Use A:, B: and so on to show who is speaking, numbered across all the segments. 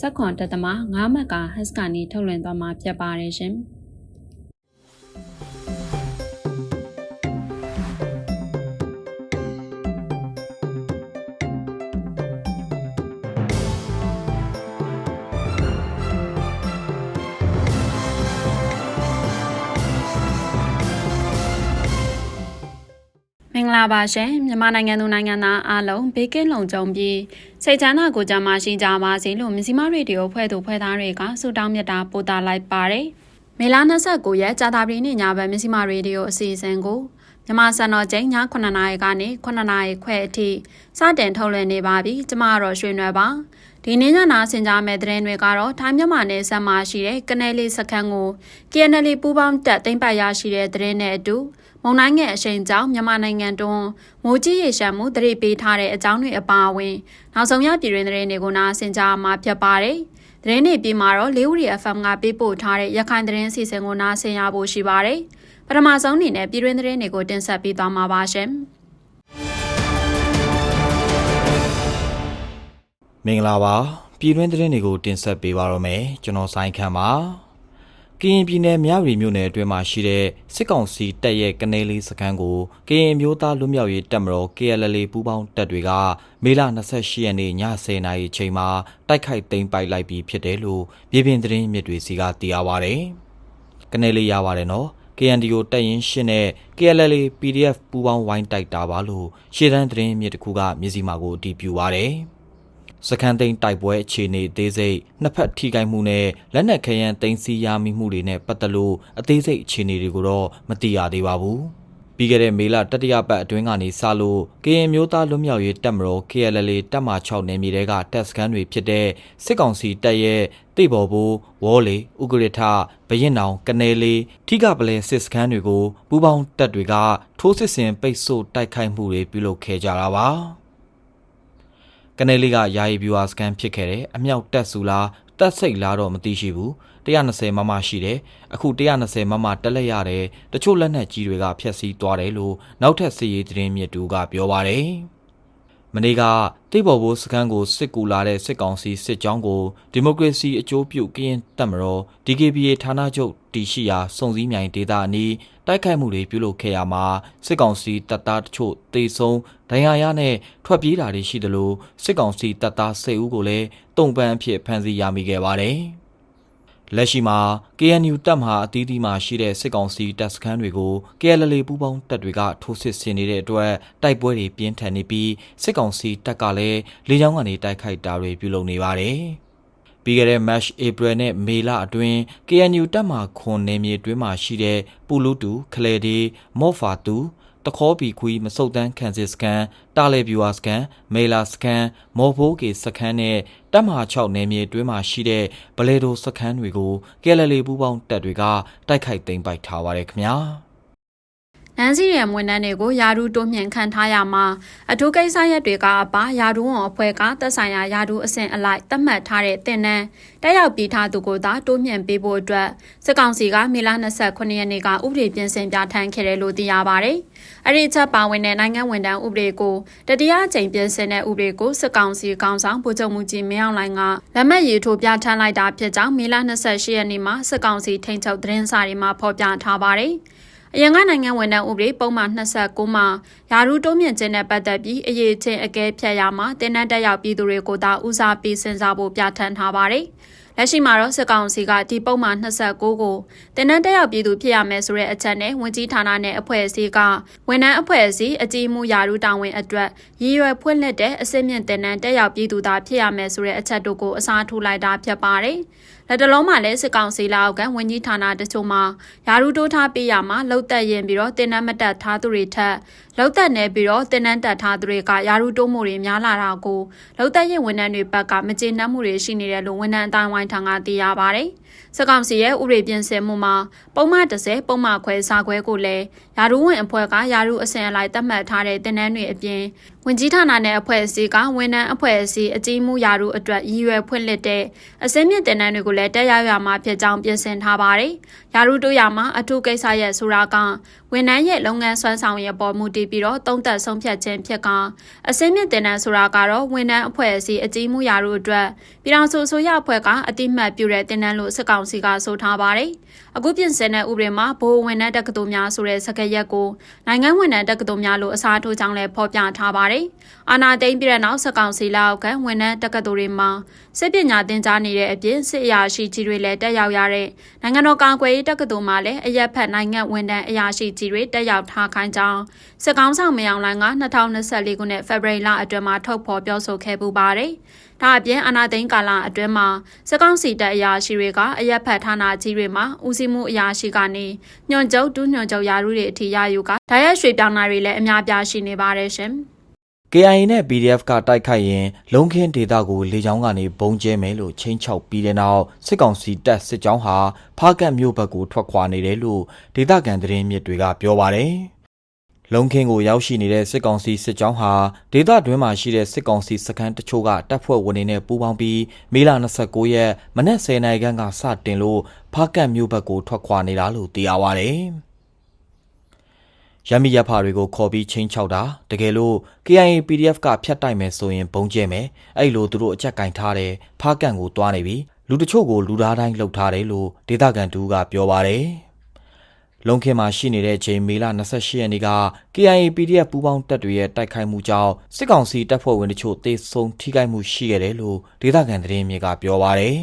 A: စက်ခွန်တက်သမ9မက်ကဟက်စ်ကနေထုတ်လွှင့်သွားမှာဖြစ်ပါတယ်ရှင်။မင်္ဂလာပါရှင်မြန်မာနိုင်ငံသူနိုင်ငံသားအားလုံးဘေးကင်းလုံခြုံပြီး စိတ်ချမ်းသာကိုယ်ကျန်းမာရှိကြပါစေလို့မြစီမရေဒီယိုဖွဲ့သူဖွဲ့သားတွေကဆုတောင်းမြတ်တာပို့တာလိုက်ပါတယ်မေလ29ရက်ကြာတာပတေးနေ့ညဘက်မြစီမရေဒီယိုအစီအစဉ်ကိုမြန်မာစံတော်ချိန်ည9:00နာရီကနေ9:00နာရီခွဲအထိစတင်ထုတ်လွှင့်နေပါပြီကျမကတော့ရွှေနွယ်ပါဒီနေ့ညနာဆင်ကြမဲ့တဲ့ရင်တွေကတော့ထိုင်းမြန်မာနယ်စပ်မှာရှိတဲ့ကနေလေးစခန်းကို KNL ပူးပေါင်းတပ်သိမ်းပိုက်ရရှိတဲ့တဲ့ရင်နဲ့အတူ မုံတိုင်းငယ်အရှိန်ကြောင့်မြန်မာနိုင်ငံတွန်းမိုးကြီးရေရှမ်းမှုတရိပ်ပေးထားတဲ့အကြောင်းတွေအပါအဝင်နောက်ဆုံးရပြည်တွင်တဲ့တွေကိုနာဆင်ကြမှာဖြစ်ပါတယ်။သတင်းတွေပြီးမှာတော့လေးဦးရီ FM ကပေးပို့ထားတဲ့ရခိုင်သတင်းစီစဉ်ကိုနာဆင်ရဖို့ရှိပါတယ်။ပထမဆုံးအနေနဲ့ပြည်တွင်သတင်းတွေကိုတင်ဆက်ပေးသွားမှာပါရှင်။
B: မင်္ဂလာပါပြည်တွင်းသတင်းတွေကိုတင်ဆက်ပေးပါရမယ်ကျွန်တော်ဆိုင်ခန့်ပါ ကရင်ပြည်နယ်မြဝတီမြို့နယ်အတွင်းမှာရှိတဲ့စစ်ကောင်စီတပ်ရဲ့ကနေလေးစခန်းကိုကရင်မျိုးသားလွတ်မြောက်ရေးတပ်မတော် KLL ပူးပေါင်းတပ်တွေကမေလ28ရက်နေ့ည10:00နာရီချိန်မှာတိုက်ခိုက်သိမ်းပိုက်လိုက်ပြီးဖြစ်တယ်လို့ပြည်ပင်သတင်းမြစ်တွေစီကသိရပါဗျ။ကနေလေးရပါတယ်နော် KNDO တပ်ရင်းရှင်းနဲ့ KLL PDF ပူးပေါင်းဝိုင်းတိုက်တာပါလို့ရှေ့တန်းသတင်းမြစ်တစ်ခုကမြစည်းမာကိုအတည်ပြုပါဗျ။ စခန်းသိမ်းတိုက်ပွဲအခြေအနေအသေးစိတ်နှစ်ဖက်ထိခိုက်မှုနဲ့လက်နက်ခဲယမ်းသိမ်းဆည်းရမိမှုတွေနဲ့ပတ်သက်လို့အသေးစိတ်အခြေအနေတွေကိုတော့မသိရသေးပါဘူး။ပြီးခဲ့တဲ့မေလတတိယပတ်အတွင်းကနေစလို့ကရင်မျိုးသားလွတ်မြောက်ရေးတပ်မတော် KLL တပ်မ6နယ်မြေတဲကတပ်စခန်းတွေဖြစ်တဲ့စစ်ကောင်စီတပ်ရဲ့တိဘော်ဘူဝေါ်လီဥကရထဘရင်နောင်ကနေလေးထိကပလဲစစ်စခန်းတွေကိုပူးပေါင်းတပ်တွေကထိုးစစ်ဆင်ပိတ်ဆို့တိုက်ခိုက်မှုတွေပြုလုပ်ခဲ့ကြတာပါ။ ကနေလေးကယာယီဗျူဟာစကန်ဖြစ်ခဲ့တယ်အမြောက်တက်စုလားတက်စိတ်လားတော့မသိရှိဘူး120မမရှိတယ်အခု120မမတက်လက်ရတယ်တချို့လက်နက်ကြီးတွေကဖျက်ဆီးသွားတယ်လို့နောက်ထပ်စစ်ရေးသတင်းမြစ်တူကပြောပါတယ်မနေ့ကတိတ်ဘော်ဘိုးစခန်းကိုစစ်ကူလာတဲ့စစ်ကောင်စီစစ်ကြောင်းကိုဒီမိုကရေစီအကျိုးပြုကရင်တပ်မတော် DKBA ဌာနချုပ်တည်ရှိရာစုံစည်းမြိုင်ဒေသအနီး တိုက်ခိုက်မှုတွေပြုလုပ်ခဲ့ရမှာစစ်ကောင်စီတပ်သားတချို့တေဆုံးဒဏ်ရာရနဲ့ထွက်ပြေးတာတွေရှိသလိုစစ်ကောင်စီတပ်သား၁၀ဦးကိုလည်းတုံပန်းအဖြစ်ဖမ်းဆီးရမိခဲ့ပါတယ်။လက်ရှိမှာ KNU တပ်မဟာအသီးသီးမှာရှိတဲ့စစ်ကောင်စီတပ်စခန်းတွေကို KLL ပူးပေါင်းတပ်တွေကထိုးစစ်ဆင်နေတဲ့အတွက်တိုက်ပွဲတွေပြင်းထန်နေပြီးစစ်ကောင်စီတပ်ကလည်းလေကြောင်းကနေတိုက်ခိုက်တာတွေပြုလုပ်နေပါတယ်။ ပြီးခဲ့တဲ့ March April နဲ့မေလအတွင်း KNU တပ်မှခွန်နယ်မြေတွင်းမှာရှိတဲ့ပူလူတူခလေဒီမော့ဖာတူတခေါပီခွီမစုတ်တန်းခန့်စစ်စကန်တာလေဗျူဟာစကန်မေလာစကန်မော်ဘိုးကေစခန်းနဲ့တပ်မဟာ6နယ်မြေတွင်းမှာရှိတဲ့ဘလေဒိုစခန်းတွေကိုကဲလလေပူးပေါင်းတပ်တွေကတိုက်ခိုက်သိမ်းပိုက်ထားပါတယ်ခင်ဗျာ။
A: နန်းစီရန်ဝန်ထမ်းတွေကိုယာဒူတိုးမြင့်ခံထားရမှာအထူးကိစ္စရက်တွေကအပါယာဒူဝန်အဖွဲ့ကသက်ဆိုင်ရာယာဒူအဆင့်အလိုက်သတ်မှတ်ထားတဲ့တင်နန်းတက်ရောက်ပြီးထားသူကိုသာတိုးမြင့်ပေးဖို့အတွက်စစ်ကောင်စီကမေလ29ရက်နေ့ကဥပဒေပြင်ဆင်ပြဋ္ဌာန်းခဲ့တယ်လို့သိရပါတယ်။အဲ့ဒီချက်ပါဝင်တဲ့နိုင်ငံဝန်ထမ်းဥပဒေကိုတတိယအကြိမ်ပြင်ဆင်တဲ့ဥပဒေကိုစစ်ကောင်စီကောင်ဆောင်ဗိုလ်ချုပ်မှုကြီးမင်းအောင်လှိုင်ကလက်မှတ်ရေးထိုးပြဋ္ဌာန်းလိုက်တာဖြစ်ကြောင်းမေလ28ရက်နေ့မှာစစ်ကောင်စီထိန်းချုပ်သတင်းစာတွေမှာဖော်ပြထားပါတယ်။ အရင်ကနိုင်ငံဝန်ထမ်းဥပဒေပုံမှန်29မှာယာရုတိုးမြင့်ခြင်းနဲ့ပတ်သက်ပြီးအရေးချင်းအကဲဖြတ်ရမှာတင်းနှံတက်ရောက်ပြည်သူတွေကိုသာဦးစားပေးစဉ်းစားဖို့ပြဋ္ဌာန်းထားပါတယ်။လက်ရှိမှာတော့စစ်ကောင်စီကဒီပုံမှန်29ကိုတင်းနှံတက်ရောက်ပြည်သူဖြစ်ရမယ်ဆိုတဲ့အချက်နဲ့ဝင်ကြီးဌာနနဲ့အဖွဲ့အစည်းကဝန်ထမ်းအဖွဲ့အစည်းအကြီးမှုယာရုတာဝန်အတွက်ရည်ရွယ်ဖွင့်လှစ်တဲ့အစစ်မြင့်တင်းနှံတက်ရောက်ပြည်သူသာဖြစ်ရမယ်ဆိုတဲ့အချက်တို့ကိုအစားထိုးလိုက်တာဖြစ်ပါတယ်။ လက်တလုံးမှာလည်းစစ်ကောင်စီလက်အောက်ကဝန်ကြီးဌာနတချို့မှာယာရုတိုးထားပေးရမှာလှုပ်သက်ရင်ပြီးတော့တင်နန်းမတက်ထားသူတွေထက် လှုပ်သက်နေပြီးတော့တင်နန်းတက်ထားသူတွေကယာရုတိုးမှုတွေများလာတာကိုလှုပ်သက်ရင်ဝန်ထမ်းတွေဘက်ကမကျေနပ်မှုတွေရှိနေတယ်လို့ဝန်ထမ်းအတိုင်းဝိုင်းထံကသိရပါတယ်။စကောင်စီရဲ့ဥပဒေပြင်ဆင်မှုမှာပုံမှန်30ပုံမှန်ခွဲစာခွဲကိုလည်းယာရုဝင်အဖွဲ့ကယာရုအစဉ်အလိုက်သတ်မှတ်ထားတဲ့တင်နန်းတွေအပြင်ဝင်ကြီးဌာနနဲ့အဖွဲ့အစည်းကဝန်ထမ်းအဖွဲ့အစည်းအကြီးမှုယာရုအတွက်ရည်ရွယ်ဖွင့်လှစ်တဲ့အစင်းမြင့်တင်နန်းတွေကိုလည်းတက်ရောက်ရမှာဖြစ်ကြောင်းပြင်ဆင်ထားပါတယ်။ယာရုတို့ရမှာအထူးကိစ္စရဲ့ဆိုတာက ဝန်ထမ်းရဲ့လုပ်ငန်းစွမ်းဆောင်ရည်ပေါ်မူတည်ပြီးတော့သုံးသက်ဆုံးဖြတ်ခြင်းဖြစ်ကအစင်းမြင့်တင်နန်းဆိုတာကတော့ဝန်ထမ်းအဖွဲ့အစည်းအကြီးမှုယာရုအတွက်ပြည်ထောင်စုအစိုးရအဖွဲ့ကအတိမတ်ပြုတဲ့တင်နန်းလို့စစ်ကောင်စီကဆိုထားပါတယ်။ အခုပြင်ဆင်တဲ့ဥပဒေမှာဘိုးဝန်ထမ်းတက္ကသိုလ်များဆိုတဲ့စကားရက်ကိုနိုင်ငံဝန်ထမ်းတက္ကသိုလ်များလို့အစားထိုးကြောင်းလည်းဖော်ပြထားပါတယ်။အာနာသိမ့်ပြည်တဲ့နောက်စစ်ကောင်စီလက်အောက်ကဝန်ထမ်းတက္ကသိုလ်တွေမှာစစ်ပညာသင်ကြားနေတဲ့အပြင်စစ်အရာရှိကြီးတွေလည်းတက်ရောက်ရတဲ့နိုင်ငံတော်ကာကွယ်ရေးတက္ကသိုလ်မှာလည်းအရက်ဖက်နိုင်ငံဝန်ထမ်းအရာရှိကြီးတွေတက်ရောက်ထားခိုင်းကြောင်းစစ်ကောင်ဆောင်မယောင်လိုင်းက2024ခုနှစ်ဖေဖော်ဝါရီလအတွင်းမှာထုတ်ဖော်ပြောဆိုခဲ့ပူပါတယ်။ဒါအပြင်အာနာသိန်းကာလအတွင်းမှာစစ်ကောင်စီတပ်အရာရှိတွေကအရက်ဖက်ဌာနကြီးတွေမှာဦးစီးမှုအရာရှိကနေညွန့်ကျုပ်ဒုညွန့်ကျုပ်ယာရုတွေအထိရယူကဓာတ်ရက်ရွှေပြောင်းတာတွေလည်းအများပြားရှိနေပါတယ်ရှင်။
B: KIA နဲ့ PDF ကတိုက်ခိုက်ရင်လုံခင်းဒေတာကိုလေကြောင်းကနေဘုံကျဲမယ်လို့ချင်းချောက်ပြီးတဲ့နောက်စစ်ကောင်စီတပ်စစ်ကြောင်းဟာဖားကတ်မြို့ဘက်ကိုထွက်ခွာနေတယ်လို့ဒေသခံသတင်းမြစ်တွေကပြောပါတယ်။ လုံခင်းကိုရောက်ရှိနေတဲ့စစ်ကောင်စီစစ်ကြောင်းဟာဒေသတွင်းမှာရှိတဲ့စစ်ကောင်စီစခန်းတချို့ကတပ်ဖွဲ့ဝင်တွေနဲ့ပူးပေါင်းပြီးမေလ29ရက်မနက်10:00နာရီခန့်ကစတင်လို့ဖားကတ်မြို့ဘက်ကိုထွက်ခွာနေတာလို့သိရပါတယ်။ရမီရဖာတွေကိုခေါ်ပြီးချင်းချောက်တာတကယ်လို့ KIA PDF ကဖျက်တိုက်မယ်ဆိုရင်ဘုံကျဲမယ်အဲ့လိုသူတို့အကြက်ကင်ထားတယ်ဖားကန်ကိုတွားနေပြီလူတချို့ကိုလူသားတိုင်းလှုပ်ထားတယ်လို့ဒေသခံတူကပြောပါတယ် လုံခင်မှာရှိနေတဲ့ချိန်မေလ28ရက်နေ့က KIA PDF ပူးပေါင်းတပ်တွေရဲ့တိုက်ခိုက်မှုကြောင့်စစ်ကောင်စီတပ်ဖွဲ့ဝင်တချို့တေဆုံးထိခိုက်မှုရှိခဲ့တယ်လို့ဒေသခံသတင်းမြေကပြောပါတယ်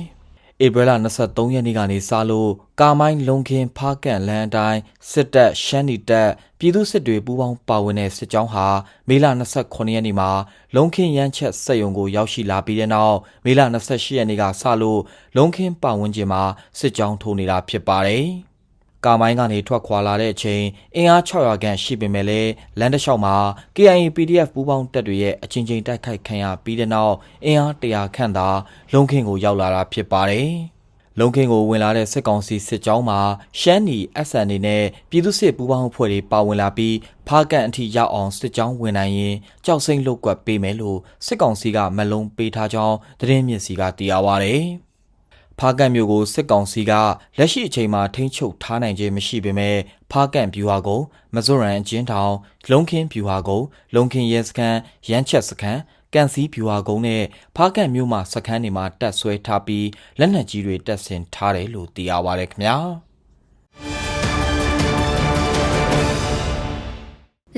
B: ဧပြီလ23ရက်နေ့ကနေစလို့ကာမိုင်းလုံခင်းဖားကန်လန်းအတိုင်းစစ်တပ်ရှမ်းနီတပ်ပြည်သူစစ်တွေပူးပေါင်းပါဝင်တဲ့စစ်ကြောင်းဟာမေလ29ရက်နေ့မှာလုံခင်းရမ်းချက်စက်ယုံကိုရောက်ရှိလာပြီးတဲ့နောက်မေလ28ရက်နေ့ကစလို့လုံခင်းပါဝင်ခြင်းမှာစစ်ကြောင်းထိုးနေတာဖြစ်ပါတယ်။ ကာမိုင်းကနေထွက်ခွာလာတဲ့အချိန်အင်အား600ခန့်ရှိပေမဲ့လည်းလမ်းတစ်လျှောက်မှာ KIA PDF ပူးပေါင်းတပ်တွေရဲ့အချင်းချင်းတိုက်ခိုက်ခံရပြီးတဲ့နောက်အင်အား100ခန့်သာလုံခင်းကိုရောက်လာတာဖြစ်ပါတယ်။လုံခင်းကိုဝင်လာတဲ့စစ်ကောင်စီစစ်ကြောင်းမှာရှမ်းနီ SN နဲ့ပြည်သူစစ်ပူးပေါင်းအဖွဲ့တွေပါဝင်လာပြီးဖားကန်အထိရောက်အောင်စစ်ကြောင်းဝင်နိုင်ရင်ကြောက်စိမ့်လုတ်ကွက်ပေးမယ်လို့စစ်ကောင်စီကမလုံးပေးထားကြောင်းသတင်းမြင့်စီကသိရပါဗျ။ ဖားကန်မျိုးကိုစစ်ကောင်စီကလက်ရှိအချိန်မှာထိန်းချုပ်ထားနိုင်ခြင်းမရှိပေမဲ့ဖားကန်ပြူဟာကိုမဇွရန်အချင်းထောင်လုံခင်းပြူဟာကိုလုံခင်းရဲစခန်းရမ်းချက်စခန်းကန်စီဖြူဟာကုန်းနဲ့ဖားကန်မြို့မှာစခန်းတွေမှာတက်ဆွဲထားပြီးလက်နက်ကြီးတွေတက်ဆင်ထားတယ်လို့သိရပါတယ်ခင်ဗျာ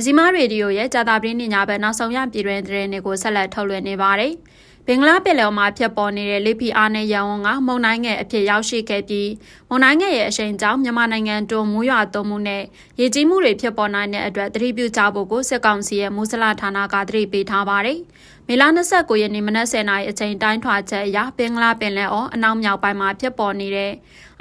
A: ဇီမာရေဒီယိုရဲ့ကြာတာပင်းညညာဘက်နောက်ဆုံးရပြည်တွင်သတင်းတွေကိုဆက်လက်ထုတ်လွှင့်နေပါတယ်။ ဘင်္ဂလားပင်လယ်မှာဖြစ်ပေါ်နေတဲ့လေပီအားနဲ့ရန်ဝန်ကမုံတိုင်းငယ်အဖြစ်ရောက်ရှိခဲ့ပြီးမုံတိုင်းငယ်ရဲ့အရှိန်ကြောင့်မြန်မာနိုင်ငံတွင်းမူးရွာသွန်းမှုနဲ့ရေကြီးမှုတွေဖြစ်ပေါ်နိုင်တဲ့အတွက်သတိပြုကြဖို့ကိုစစ်ကောင်စီရဲ့မူစလဌာနကသတိပေးထားပါတယ်။မေလ29ရက်နေ့မနက်10:00နာရီအချိန်တိုင်းထွာချက်အရဘင်္ဂလားပင်လယ်အော်အနောက်မြောက်ပိုင်းမှာဖြစ်ပေါ်နေတဲ့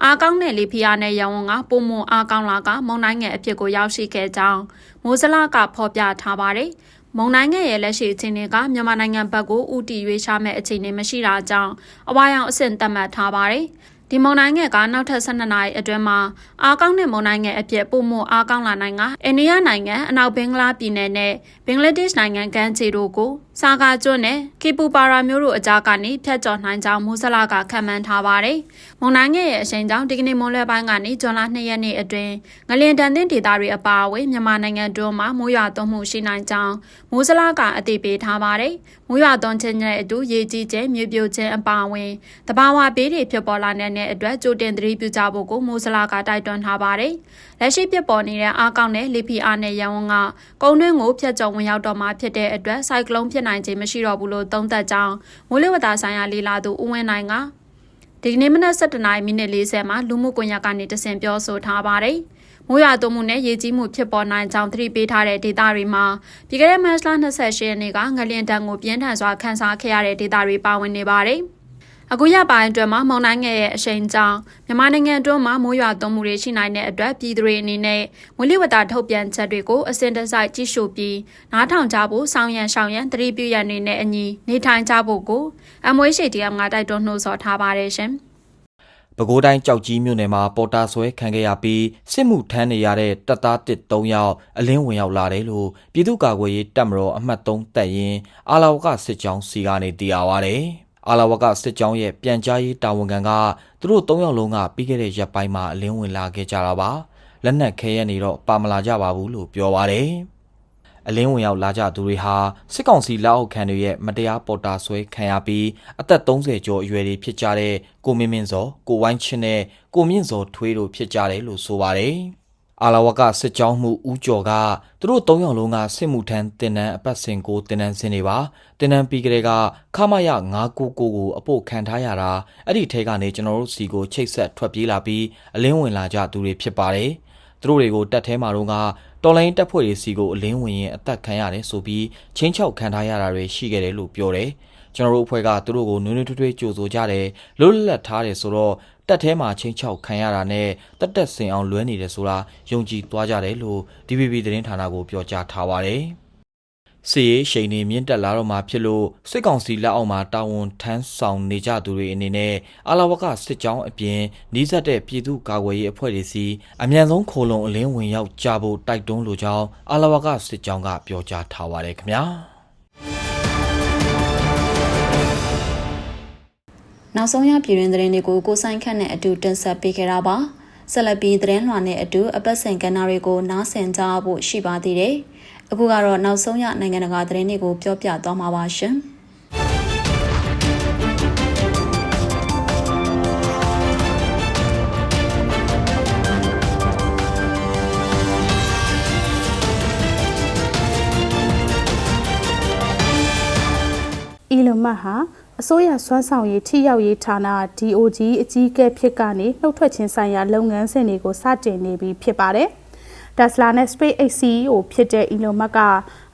A: အားကောင်းတဲ့လေဖီယာနဲ့ရန်ဝန်ကပုံမအားကောင်းလာကမုံတိုင်းငယ်အဖြစ်ကိုရောက်ရှိခဲ့ကြောင်းမိုးစလကဖော်ပြထားပါတယ်။ မုံနိုင်ငံရဲ့လက်ရှိအခြေအနေကမြန်မာနိုင်ငံဘက်ကိုဥတီရွေးရှာမဲ့အခြေအနေမရှိတာကြောင့်အဝါရောင်အဆင့်သတ်မှတ်ထားပါတယ်။ဒီမုံတိုင်းငယ်ကနောက်ထပ်12နာရီအတွင်းမှာအားကောင်းတဲ့မုံတိုင်းငယ်အဖြစ်ပုံမှုအားကောင်းလာနိုင်ကအိန္ဒိယနိုင်ငံအနောက်ဘင်္ဂလားပြည်နယ်နဲ့ဘင်္ဂလားဒေ့ရှ်နိုင်ငံကမ်းခြေတို့ကိုစာကာကျွန်းနဲ့ကီပူပါရာမျိုးတို့အကြားကနေဖြတ်ကျော်နိုင်ကြောင်းမူဆလာကခံမှန်းထားပါတယ်။မုံတိုင်းငယ်ရဲ့အရှိန်ကြောင့်ဒီကနေ့မွန်လွဲပိုင်းကနေဇွန်လ2ရက်နေ့အတွင်းငလင်တန်တဲ့ဒေသတွေအပါအဝင်မြန်မာနိုင်ငံတွင်းမှာမိုးရွာသွန်းမှုရှိနိုင်ကြောင်းမူဆလာကအသိပေးထားပါတယ်။မိုးရွာသွန်းခြင်းနဲ့အတူရေကြီးခြင်းမြေပြိုခြင်းအပါအဝင်တဘာဝဘေးတွေဖြစ်ပေါ်လာတဲ့အတွက်ကြိုတင်သတိပြုကြဖို့ကိုမိုးဆလာကတိုက်တွန်းထားပါတယ်။ လက်ရှိဖြစ်ပေါ်နေတဲ့အားကောင်းတဲ့လီဖီအားနဲ့ရန်ဝန်ကကုန်းတွင်းကိုဖျက်ကျော်ဝင်ရောက်တော့မှဖြစ်တဲ့အတွက်ဆိုင်ကလုန်းဖြစ်နိုင်ခြင်းမရှိတော့ဘူးလို့သုံးသပ်ကြောင်းမိုးလေဝသဆိုင်ရာလေလာသူဦးဝင်းနိုင်ကဒီကနေ့မနက်7:40မိနစ်40မှာလူမှုကွန်ရက်ကနေတဆင့်ပြောဆိုထားပါတယ်။မိုးရွာသွန်းမှုနဲ့ရေကြီးမှုဖြစ်ပေါ်နိုင်ကြောင်းသတိပေးထားတဲ့ဒေသတွေမှာပြီးခဲ့တဲ့မတ်လ28ရက်နေ့ကငလျင်တန်းကိုပြင်းထန်စွာခန်းစားခဲ့ရတဲ့ဒေသတွေပါဝင်နေပါတယ်။ အခုရပိုင်းအတွက်မှာမုန်တိုင်းငယ်ရဲ့အရှိန်ကြောင့်မြန်မာနိုင်ငံအတွင်းမှာမိုးရွာသွန်းမှုတွေရှိနိုင်တဲ့အတွက်ပြည်သူတွေအနေနဲ့မွေးလဝတ္တထုတ်ပြန်ချက်တွေကိုအစဉ်တစိုက်ကြည့်ရှုပြီးနားထောင်ကြဖို့စောင့်ရန်ရှောင်ရန်သတိပြုရန်တွေနဲ့အညီနေထိုင်ကြဖို့ကိုအမွေးရှိတရားမှာတိုက်တွန်းနှိုးဆော်ထားပါတယ်ရှင်။
B: ပဲခူးတိုင်းကြောက်ကြီးမြို့နယ်မှာပေါ်တာဆွဲခံခဲ့ရပြီးစစ်မှုထမ်းနေရတဲ့တပ်သားတစ်3ယောက်အလင်းဝင်ရောက်လာတယ်လို့ပြည်သူ့ကာကွယ်ရေးတပ်မတော်အမှတ်3တပ်ရင်းအာလာဝကစစ်ကြောင်းစီကနေသိရပါဗျ။ အာလာဝကစစ်ကြောင်းရဲ့ပြန်ကြားရေးတာဝန်ခံကသူတို့3ယောက်လုံးကပြီးခဲ့တဲ့ရက်ပိုင်းမှာအလင်းဝင်လာခဲ့ကြတာပါ။လက်နက်ခဲရနေတော့ပါမလာကြပါဘူးလို့ပြောပါတယ်။အလင်းဝင်ရောက်လာကြသူတွေဟာစစ်ကောင်စီလက်အောက်ခံတွေရဲ့မတရားပေါ်တာဆွဲခံရပြီးအသက်30ကျော်အရွယ်တွေဖြစ်ကြတဲ့ကိုမင်းမင်းစောကိုဝိုင်းချင်းနဲ့ကိုမြင့်စောထွေးတို့ဖြစ်ကြတယ်လို့ဆိုပါတယ်။ အာလာဝကစစ်ကြောင်းမှုဦးကျော်ကသူတို့၃ယောက်လုံးကစစ်မှုထမ်းတင်နန်းအပတ်စဉ်ကိုတင်နန်းစင်းတွေပါတင်နန်းပြီးကလေးကခမရ999ကိုအပို့ခံထားရတာအဲ့ဒီထဲကနေကျွန်တော်တို့စီကိုချိတ်ဆက်ထွက်ပြေးလာပြီးအလင်းဝင်လာကြသူတွေဖြစ်ပါတယ်။သူတို့တွေကိုတတ်ထဲမှာတော့ကတော်လိုင်းတပ်ဖွဲ့တွေစီကိုအလင်းဝင်ရင်အသက်ခံရတယ်ဆိုပြီးချင်းချောက်ခံထားရတာတွေရှိခဲ့တယ်လို့ပြောတယ်။ကျွန်တော်တို့အဖွဲ့ကသူတို့ကိုနွေးနွေးထွေးထွေးကြိုဆိုကြတယ်လွတ်လပ်ထားတယ်ဆိုတော့ တက်ထဲမှာချင်းချောက်ခံရတာနဲ့တက်တက်စင်အောင်လွဲနေတယ်ဆိုတာယုံကြည်သွားကြတယ်လို့ DVB သတင်းဌာနကိုပြောကြားထားပါတယ်။စီရေးရှိန်နေမြင့်တက်လာတော့မှဖြစ်လို့စစ်ကောင်စီလက်အောက်မှာတာဝန်ထမ်းဆောင်နေကြသူတွေအနေနဲ့အာလာဝကစစ်ကြောင်းအပြင်နှီးစပ်တဲ့ပြည်သူ့ကာကွယ်ရေးအဖွဲ့တွေစီအမြန်ဆုံးခိုလုံအလင်းဝင်ရောက်ကြဖို့တိုက်တွန်းလိုကြောင်းအာလာဝကစစ်ကြောင်းကပြောကြားထားပါတယ်ခင်ဗျာ။
C: နောက်ဆုံးရပြည်တွင်သတင်းတွေကိုကိုဆိုင်ခန့်နဲ့အတူတင်ဆက်ပေးခဲ့တာပါဆက်လက်ပြီးသတင်းလွှာနဲ့အတူအပတ်စဉ်ကဏ္ဍတွေကိုနားဆင်ကြဖို့ရှိပါသေးတယ်အခုကတော့နောက်ဆုံးရနိုင်ငံတကာသတင်းတွေကိုပြောပြသွားမှာပါရှင်
D: အီလွန်မတ်ဟာ အစိုးရစွမ်းဆောင်ရည်ထိရောက်ရေးဌာန DOG အကြီးအကဲဖြစ်ကနေနှုတ်ထွက်ခြင်းဆိုင်ရာလုပ်ငန်းစဉ်တွေကိုစတင်နေပြီဖြစ်ပါတယ်။ Tesla နဲ့ SpaceX CEO ဖြစ်တဲ့ Elon Musk က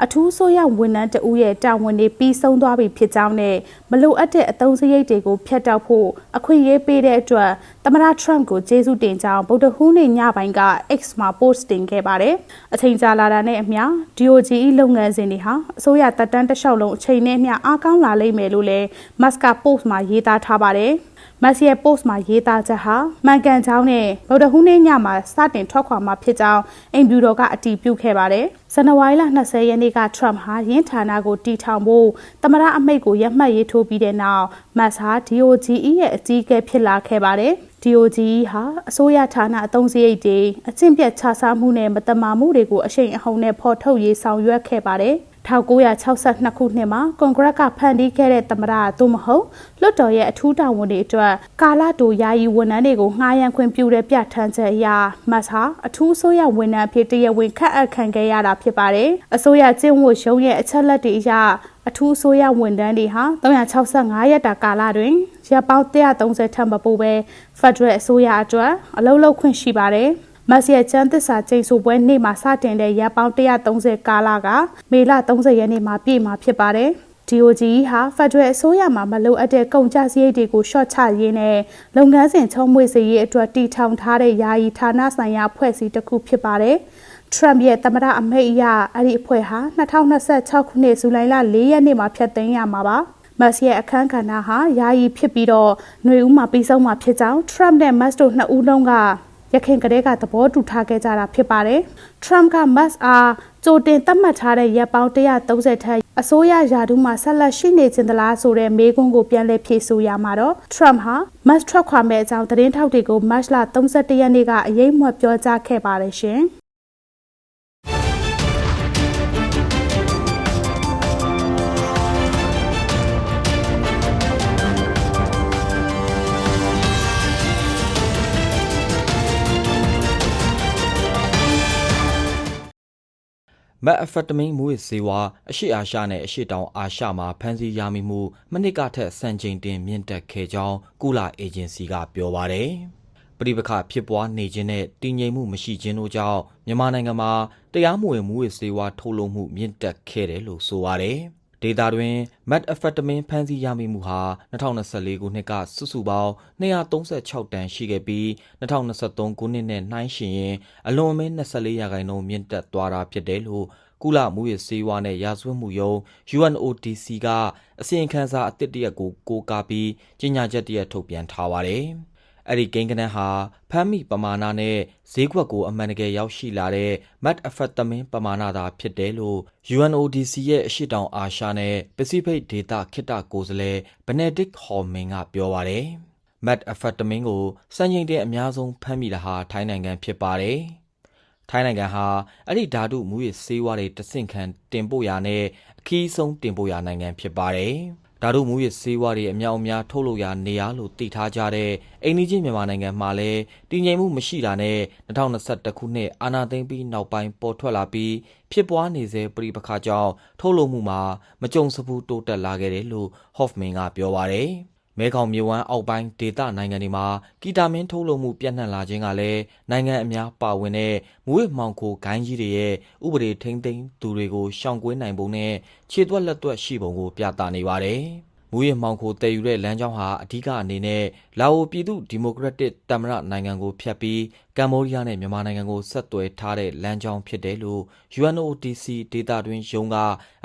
D: အထူးဆိုရဝန်ထမ်းတဦးရဲ့တာဝန်တွေပြီးဆုံးသွားပြီဖြစ်ကြောင်းနဲ့မလိုအပ်တဲ့အသုံးစရိတ်တွေကိုဖျက်တောက်ဖို့အခွင့်အရေးပေးတဲ့အတွက်သမ္မတ Trump ကိုကျေးဇူးတင်ကြောင်းဗုဒ္ဓဟူးနေ့ညပိုင်းက X မှာ post တင်ခဲ့ပါတယ်။အချိန်ကြာလာတာနဲ့အမျှ DOGE လုပ်ငန်းစဉ်တွေဟာအစိုးရတပ်တန်းတစ်လျှောက်လုံးအချိန်နဲ့အမျှအားကောင်းလာလိမ့်မယ်လို့လည်း Musk က post မှာရေးသားထားပါတယ်။မက်ဆီရဲ့ post မှာရေးသားချက်ဟာမှန်ကန်ကြောင်းနဲ့ဗုဒ္ဓဟူးနေ့ညမှာစတင်ထွက်ခွာမှာဖြစ်ကြောင်းအိမ်ဖြူတော်ကအတည်ပြုခဲ့ပါတယ်။ဇန်နဝါရီလ20ရက်နေ့က Trump ဟာရင်းဌာနကိုတီထောင်ဖို့သမရအမိတ်ကိုရမှတ်ရေးထိုးပြီးတဲ့နောက်မတ်ဟာ DOGE ရဲ့အကြီးအကဲဖြစ်လာခဲ့ပါတယ်။ DOGE ဟာအစိုးရဌာနအသုံးစရိတ်တွေအကျင့်ပြတ်ခြစားမှုနဲ့မတမာမှုတွေကိုအရှိန်အဟုန်နဲ့ဖော်ထုတ်ရေးဆောင်ရွက်ခဲ့ပါတယ်။ 1962ခုနှစ်မှာကွန်ဂရက်ကဖန်တီးခဲ့တဲ့သမ္မတသို့မဟုတ်လွှတ်တော်ရဲ့အထူးတာဝန်တွေအတွက်ကာလတိုယာယီဝန်ထမ်းတွေကိုငှားရမ်းခွင့်ပြုတဲ့ပြဋ္ဌာန်းချက်အရမတ်ဟာအထူးဆိုရဝန်ထမ်းအဖြစ်တရားဝင်ခန့်အပ်ခံခဲ့ရတာဖြစ်ပါတယ်။အစိုးရကျင့်ဝတ်ရုံးရဲ့အချက်လက်တွေအရအထူးဆိုရဝန်ထမ်းတွေဟာ365ရက်တာကာလတွင်ရပ်ပေါင်း130ထပ်မပို့ပဲဖက်ဒရယ်အစိုးရအတွက်အလုပ်လုပ်ခွင့်ရှိပါတယ်။ မတ်ရဲ့ချမ်းသစ္စာကျိန်ဆိုပွဲနေ့မှာစတင်တဲ့ရပ်ပေါင်း130ကာလကမေလ30ရက်နေ့မှာပြည့်မှာဖြစ်ပါတယ်။ DOG ဟာဖက်ဒရယ်အစိုးရမှာမလိုအပ်တဲ့ကုန်ကျစရိတ်တွေကိုရှော့ချရင်းနဲ့လုပ်ငန်းစဉ်ချုံးမွေစေရေးအတွက်တည်ထောင်ထားတဲ့ယာယီဌာနဆိုင်ရာဖွဲ့စည်းတစ်ခုဖြစ်ပါတယ်။ Trump ရဲ့သမ္မတအမိန့်အရအဲ့ဒီအဖွဲ့ဟာ2026ခုနှစ်ဇူလိုင်လ4ရက်နေ့မှာဖျက်သိမ်းရမှာပါ။မတ်ရဲ့အခန်းကဏ္ဍဟာယာယီဖြစ်ပြီးတော့ຫນွေဦးမှာပြီးဆုံးမှာဖြစ်ကြောင်း Trump နဲ့ Musk တို့နှစ်ဦးလုံးက ရခင်ကတည်းကသဘောတူထားခဲ့ကြတာဖြစ်ပါတယ်။ Trump က Musk အားကြိုတင်သတ်မှတ်ထားတဲ့ရက်ပေါင်း130ထက်အစိုးရယာဒူးမှာဆက်လက်ရှိနေခြင်းသလားဆိုတဲ့မေးခွန်းကိုပြန်လည်ဖြေဆိုရမှာတော့ Trump ဟာ Musk ထွက်ခွာမဲ့အကြောင်းသတင်းထောက်တွေကို March လ31ရက်နေ့ကအရေးမွတ်ပြောကြားခဲ့ပါတယ်ရှင်။
B: မက်အဖက်တမင်းမူဝစ်စေဝါအရှိအာရှနဲ့အရှိတောင်အာရှမှာဖမ်းဆီးရမိမှုမနစ်ကထက်စံချိန်တင်မြင့်တက်ခဲ့ကြောင်းကုလအေဂျင်စီကပြောပါတယ်။ပြည်ပခဖြစ်ပွားနေခြင်းနဲ့တည်ငြိမ်မှုမရှိခြင်းတို့ကြောင့်မြန်မာနိုင်ငံမှာတရားမဝင်မူဝစ်စေဝါထုတ်လုပ်မှုမြင့်တက်ခဲ့တယ်လို့ဆိုပါတယ်။ ဒေတာတွင် met amphetamine ဖမ်းဆီးရမိမှုဟာ2024ခုနှစ်ကစုစုပေါင်း236တန်ရှိခဲ့ပြီး2023ခုနှစ်နဲ့နှိုင်းယှဉ်ရင်အလွန်အမင်း24ရာခိုင်နှုန်းမြင့်တက်သွားတာဖြစ်တယ်လို့ကုလမှုရေးစေဝါနဲ့ရာဇဝတ်မှုယုံ UNODC ကအစီရင်ခံစာအသစ်တစ်ရက်ကိုကိုးကားပြီးကြေညာချက်တစ်ရက်ထုတ်ပြန်ထားပါတယ်။ အဲ့ဒီကိန်းကနန်းဟာဖမ်းမိပမာဏနဲ့ဈေးကွက်ကိုအမှန်တကယ်ရောက်ရှိလာတဲ့ methamphetamine ပမာဏသာဖြစ်တယ်လို့ UNODC ရဲ့အရှိတောင်အာရှနဲ့ Pacific ဒေသခေတ္တကိုယ်စားလှယ် Benedict Horman ကပြောပါတယ်။ methamphetamine ကိုစံချိန်တင်အများဆုံးဖမ်းမိတာဟာထိုင်းနိုင်ငံဖြစ်ပါတယ်။ထိုင်းနိုင်ငံဟာအဲ့ဒီဓာတုမူရစ်ဆေးဝါးတွေတဆင့်ခံတင်ပို့ရာနဲ့အခီးဆုံးတင်ပို့ရာနိုင်ငံဖြစ်ပါတယ်။ ဓာတုမူရစ်ဆေးဝါးတွေအများအများထုတ်လုပ်ရာနေရာလို့သိထားကြတဲ့အိန္ဒိချင်းမြန်မာနိုင်ငံမှာလည်းတည်ငြိမ်မှုမရှိတာနဲ့2021ခုနှစ်အာဏာသိမ်းပြီးနောက်ပိုင်းပေါ်ထွက်လာပြီးဖြစ်ပွားနေစေပြည်ပခါကြောင့်ထုတ်လုပ်မှုမှာမကြုံစဘူးတိုးတက်လာခဲ့တယ်လို့ Hoffman ကပြောပါတယ်။ မဲခေါင်မြဝန်းအောက်ပိုင်းဒေသနိုင်ငံတွေမှာကီတာမင်းထုတ်လုပ်မှုပြန့်နှံ့လာခြင်းကလည်းနိုင်ငံအများပါဝင်တဲ့မူဝစ်မှောင်ခိုဂိုင်းကြီးတွေရဲ့ဥပဒေထိန်းသိမ်းသူတွေကိုရှောင်ကွင်းနိုင်ပုံနဲ့ခြေသွက်လက်သွက်ရှိပုံကိုပြသနေပါတယ်။မူရစ်မှောင်ခိုတည်ယူတဲ့လမ်းကြောင်းဟာအဓိကအနေနဲ့လာအိုပြည်သူဒီမိုကရက်တစ်တမရနိုင်ငံကိုဖျက်ပြီးကမ္ဘောဒီးယားနဲ့မြန်မာနိုင်ငံကိုဆက်သွယ်ထားတဲ့လမ်းကြောင်းဖြစ်တယ်လို့ UNODC ဒေတာတွင်ရုံးက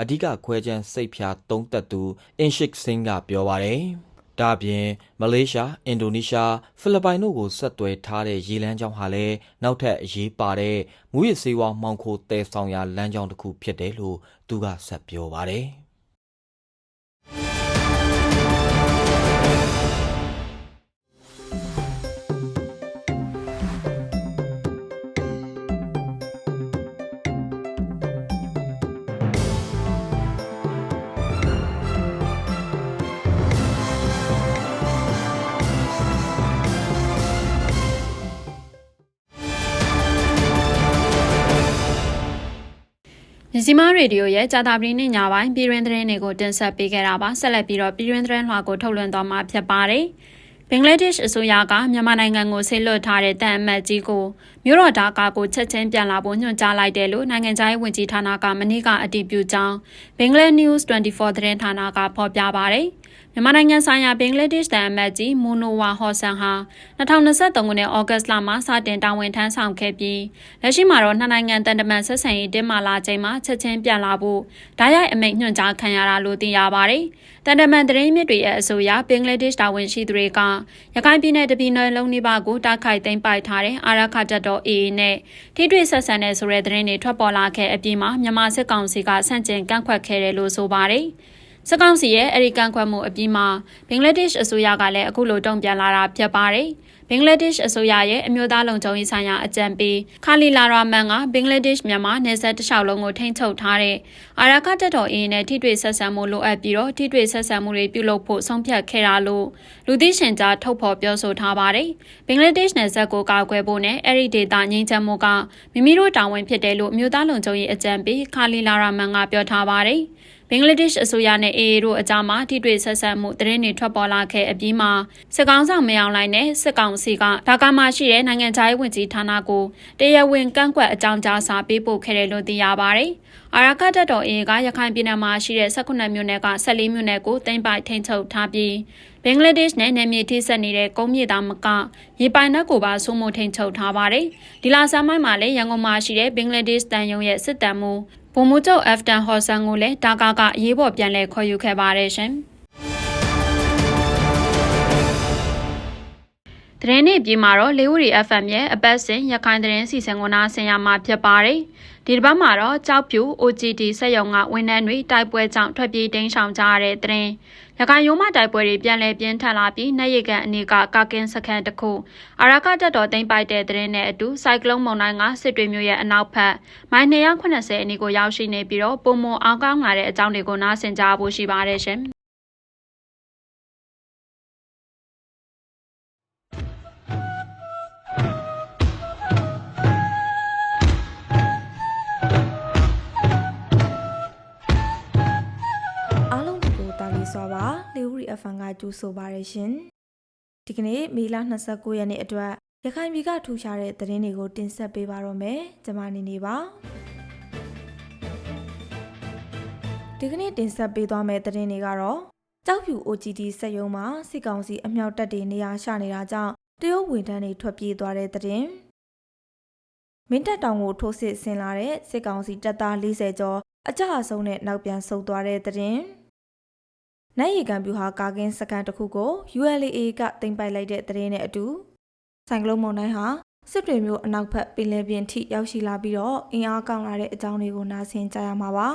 B: အဓိကခွဲခြမ်းစိတ်ဖြာသုံးသက်သူအင်ရှစ်စင်းကပြောပါတယ်။ ဒါ့အပြင်မလေးရှား၊အင်ဒိုနီးရှား၊ဖိလစ်ပိုင်တို့ကိုဆက်သွယ်ထားတဲ့ရေလမ်းကြောင်းဟာလည်းနောက်ထပ်အရေးပါတဲ့မူရစ်စေဝါမှောင်ခိုတည်ဆောင်ရာလမ်းကြောင်းတစ်ခုဖြစ်တယ်လို့သူကဆက်ပြောပါတယ်။
A: စီမားရေဒီယိုရဲ့ကြာတာပရီနေ့ညပိုင်းပြည်တွင်းသတင်းတွေကိုတင်ဆက်ပေးခဲ့တာပါဆက်လက်ပြီးတော့ပြည်တွင်းသတင်းလွှာကိုထုတ်လွှင့်သွားမှာဖြစ်ပါတယ်ဘ င်္ဂလားဒေ့ရှ်အစိုးရကမြန်မာနိုင်ငံကိုဆေးလွတ်ထားတဲ့တန်အမတ်ကြီးကိုမြို့တော်ဒါကာကိုချက်ချင်းပြန်လာဖို့ညွှန်ကြားလိုက်တယ်လို့နိုင်ငံခြားရေးဝန်ကြီးဌာနကမနေ့ကအတည်ပြုကြောင်းဘင်္ဂလား News 24သတင်းဌာနကဖော်ပြပါတယ်။မြန်မာနိုင်ငံဆိုင်ရာဘင်္ဂလားဒေ့ရှ်တန်အမတ်ကြီးမူနိုဝါဟော်ဆန်ဟာ2023ခုနှစ်ဩဂတ်လမှာစတင်တာဝန်ထမ်းဆောင်ခဲ့ပြီးလက်ရှိမှာတော့နှစ်နိုင်ငံတန်တမန်ဆက်ဆံရေးတင်းမာလာချိန်မှာချက်ချင်းပြန်လာဖို့ဓာတ်ရိုက်အမိန့်ညွှန်ကြားခံရတာလို့သိရပါတယ်။ တန်တမန်သတင်းမြစ်တွေရဲ့အဆိုအရဘင်္ဂလားဒေ့ရှ်တာဝန်ရှိသူတွေကရခိုင်ပြည်နယ်တပြည်နယ်လုံးနှိပါကိုတိုက်ခိုက်သိမ်းပိုက်ထားတဲ့အာရခတ်တော် AA နဲ့ထိတွေ့ဆက်ဆံတဲ့ဆိုတဲ့သတင်းတွေထွက်ပေါ်လာခဲ့အပြီးမှာမြန်မာစစ်ကောင်စီကဆန့်ကျင်ကန့်ကွက်ခဲ့တယ်လို့ဆိုပါတယ်။စကောင်းစီရဲ့အရီကန်ခွက်မှုအပြီးမှာဘင်္ဂလားဒေ့ရှ်အစိုးရကလည်းအခုလိုတုံ့ပြန်လာတာဖြစ်ပါတယ်။ ဘင်္ဂလားဒေ့ရှ်အစိုးရရဲ့အမျိုးသားလုံခြုံရေးဆိုင်ရာအကြံပေးခါလီလာရာမန်ကဘင်္ဂလားဒေ့ရှ်မြန်မာနယ်စပ်တစ်လျှောက်လုံးကိုထိန်းချုပ်ထားတဲ့အာရခတက်တော်အင်းနဲ့ထိတွေ့ဆက်ဆံမှုလိုအပ်ပြီးတော့ထိတွေ့ဆက်ဆံမှုတွေပြုလုပ်ဖို့ဆုံးဖြတ်ခဲ့တာလို့လူသိရှင်ကြားထုတ်ဖော်ပြောဆိုထားပါတယ်။ဘင်္ဂလားဒေ့ရှ်နယ်စပ်ကိုကာကွယ်ဖို့နဲ့အဲ့ဒီဒေသငြိမ်းချမ်းမှုကမိမိတို့တာဝန်ဖြစ်တယ်လို့အမျိုးသားလုံခြုံရေးအကြံပေးခါလီလာရာမန်ကပြောထားပါတယ်။ဘ င်္ဂလားဒေ့ရှ်အစိုးရနဲ့ AA တို့အကြားမှာထိတွေ့ဆက်ဆံမှုသတင်းတွေထွက်ပေါ်လာခဲ့အပြီးမှာစစ်ကောင်ဆောင်မယောင်လိုက်နဲ့စစ်ကောင်စီကဒါကာမှာရှိတဲ့နိုင်ငံခြားရေးဝန်ကြီးဌာနကိုတရားဝင်ကန့်ကွက်အကြောင်းကြားစာပေးပို့ခဲ့တယ်လို့သိရပါတယ်။အာရခတ်တော် AA ကရခိုင်ပြည်နယ်မှာရှိတဲ့18မြို့နယ်က14မြို့နယ်ကိုတင်ပိုက်ထိန်းချုပ်ထားပြီးဘင်္ဂလားဒေ့ရှ်နဲ့နယ်မြေထိစပ်နေတဲ့ကုန်းမြေသားမကရေပိုင်နက်ကိုပါစိုးမိုးထိန်းချုပ်ထားပါတယ်။ဒီလာဆမ်းမိုင်းမှာလည်းရန်ကုန်မှာရှိတဲ့ဘင်္ဂလားဒေ့ရှ်တန်ယုံရဲ့စစ်တမ်းမှု ဗိုလ်မှူးချုပ်အက်ဖတန်ဟော်ဆန်ကိုလည်းဒါကာကအရေးပေါ်ပြန်လည်ခေါ်ယူခဲ့ပါတယ်ရှင်။သတင်းနေ့ပြည်မှာတော့လေးဦးရီ FM ရဲ့အပတ်စဉ်ရခိုင်သတင်းစီစဉ်ကိုနားဆင်ရမှာဖြစ်ပါတယ်။ ဒီတစ်ပတ်မှာတော့ကြောက်ပြူ OGD စက်ရုံကဝန်ထမ်းတွေတိုက်ပွဲကြောင့်ထွက်ပြေးတိမ်းရှောင်ကြရတဲ့သတင်း။ရခိုင်ရိုးမတိုက်ပွဲတွေပြန်လည်ပြင်းထန်လာပြီးနှက်ရည်ကန်အနေကကာကင်းစခန်းတစ်ခုအာရကတက်တော်သိမ်းပိုက်တဲ့သတင်းနဲ့အတူစိုက်ကလုန်းမုန်တိုင်းကစစ်တွေမျိုးရဲ့အနောက်ဘက်မိုင်280အနီးကိုရောက်ရှိနေပြီးတော့ပုံမအောင်ကောင်းလာတဲ့အကြောင်းတွေကိုနားဆင်ကြဖို့ရှိပါတယ်ရှင်။
E: စွာပါလေဦးရီ FM ကကြိုဆိုပါရရှင်ဒီကနေ့မေလ29ရက်နေ့အတွက်ရခိုင်ပြည်ကထူခြားတဲ့သတင်းတွေကိုတင်ဆက်ပေးပါတော့မယ်ကျွန်မနေနေပါတဒီကနေ့တင်ဆက်ပေးသွားမယ့်သတင်းတွေကတော့ကြောက်ဖြူ OGD စက်ရုံမှာစစ်ကောင်စီအမြောက်တပ်တွေနေရာချနေတာကြောင့်တရုတ်ဝန်ထမ်းတွေထွက်ပြေးသွားတဲ့သတင်းမင်းတပ်တောင်ကိုထိုးစစ်ဆင်လာတဲ့စစ်ကောင်စီတပ်သား40ကျော်အကြအဆုံးနဲ့နောက်ပြန်ဆုတ်သွားတဲ့သတင်း နိုင်ရီကံပြူဟာကာကင်းစကန်တစ်ခုကို ULA ကတင်ပိုက်လိုက်တဲ့သတင်းနဲ့အတူဆိုင်ကလုန်းမုန်တိုင်းဟာစစ်တွေမျိုးအနောက်ဘက်ပင်လယ်ပြင်ထိရောက်ရှိလာပြီးတော့အင်အားကောင်းလာတဲ့အကြောင်းတွေကိုနားဆင်ကြရမှာပါ